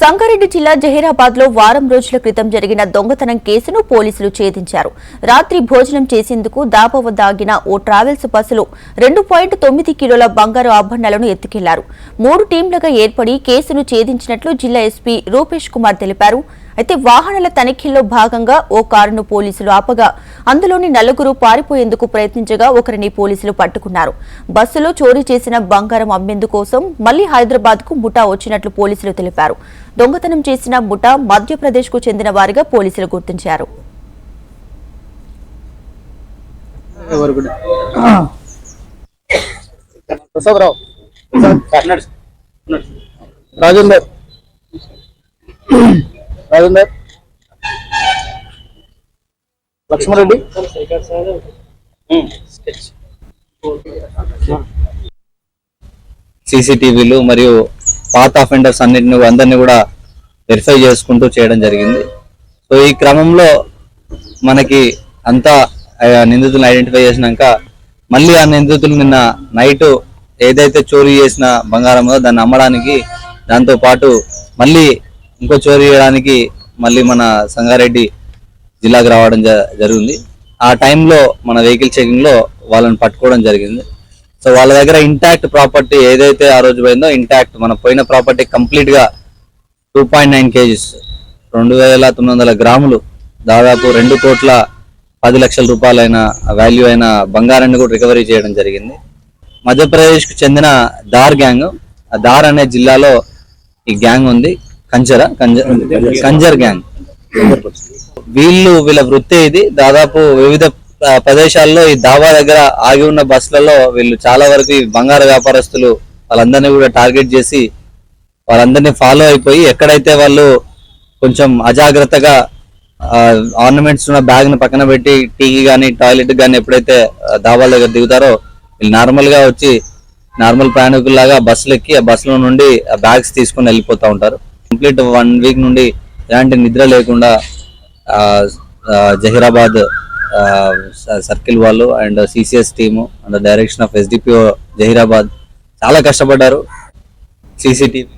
సంగారెడ్డి జిల్లా జహీరాబాద్లో వారం రోజుల క్రితం జరిగిన దొంగతనం కేసును పోలీసులు ఛేదించారు. రాత్రి భోజనం చేసేందుకు దాప వద్ద ఆగిన ఓ ట్రావెల్స్ బస్సులో రెండు పాయింట్ తొమ్మిది కిలోల బంగారు ఆభరణాలను ఎత్తుకెళ్ళారు. మూడు టీంలుగా ఏర్పడి కేసును ఛేదించినట్లు జిల్లా ఎస్పీ రూపేష్ కుమార్ తెలిపారు. అయితే వాహనాల తనిఖీల్లో భాగంగా ఓ కారును పోలీసులు ఆపగా అందులోని నలుగురు పారిపోయేందుకు ప్రయత్నించగా ఒకరిని పోలీసులు పట్టుకున్నారు. బస్సులో చోరీ చేసిన బంగారం అమ్మేందుకోసం మళ్ళీ హైదరాబాద్కు ముఠా వచ్చినట్లు పోలీసులు తెలిపారు. దొంగతనం చేసిన ముఠా మధ్యప్రదేశ్కు చెందిన వారిగా పోలీసులు గుర్తించారు. రాజేందర్. రాజేందర్. లక్ష్మారెడ్డి సీసీటీవీలు మరియు పాత అఫెండర్స్ అన్నిటిని అందరినీ కూడా వెరిఫై చేసుకుంటూ చేయడం జరిగింది. సో ఈ క్రమంలో మనకి అంతా నిందితులను ఐడెంటిఫై చేసినాక మళ్ళీ ఆ నిందితులు నిన్న నైట్ ఏదైతే చోరీ చేసిన బంగారం దాన్ని అమ్మడానికి దాంతో పాటు మళ్ళీ ఇంకో చోరీ చేయడానికి మళ్ళీ మన సంగారెడ్డి జిల్లాకు రావడం జ- జరిగింది. ఆ టైంలో మన వెహికల్ చెకింగ్లో వాళ్ళని పట్టుకోవడం జరిగింది. సో వాళ్ళ దగ్గర ఇంటాక్ట్ ప్రాపర్టీ ఏదైతే ఆ రోజు పోయిందో ఇంటాక్ట్ మన పోయిన ప్రాపర్టీ కంప్లీట్గా టూ పాయింట్ నైన్ కేజీస్. రెండు వేల తొమ్మిది వందల గ్రాములు. దాదాపు రెండు కోట్ల పది లక్షల రూపాయలైన వాల్యూ అయిన బంగారాన్ని కూడా రికవరీ చేయడం జరిగింది. మధ్యప్రదేశ్కు చెందిన దార్ గ్యాంగ్ ఆ దార్ అనే జిల్లాలో ఈ గ్యాంగ్ ఉంది. కంజర కంజర్ కంజర్ గ్యాంగ్ వీళ్ళు వీళ్ళ వృత్తి ఇది. దాదాపు వివిధ ప్రదేశాల్లో ఈ దాబా దగ్గర ఆగి ఉన్న బస్సులలో వీళ్ళు చాలా వరకు ఈ బంగారు వ్యాపారస్తులు వాళ్ళందరినీ కూడా టార్గెట్ చేసి వాళ్ళందరినీ ఫాలో అయిపోయి ఎక్కడైతే వాళ్ళు కొంచెం అజాగ్రత్తగా ఆర్నమెంట్స్ ఉన్న బ్యాగ్ని పక్కన పెట్టి టీకి కానీ టాయిలెట్ కానీ ఎప్పుడైతే దాబాల దగ్గర దిగుతారో వీళ్ళు నార్మల్గా వచ్చి నార్మల్ ప్రయాణికుల్లాగా బస్సులు ఎక్కి ఆ బస్సులో నుండి ఆ బ్యాగ్స్ తీసుకుని వెళ్ళిపోతూ ఉంటారు. కంప్లీట్ వన్ వీక్ నుండి ఎలాంటి నిద్ర లేకుండా జహీరాబాద్ సర్కిల్ వాళ్ళు and CCS team and direction of SDPO Zaheerabad చాలా కష్టపడ్డారు. సీసీటీవీ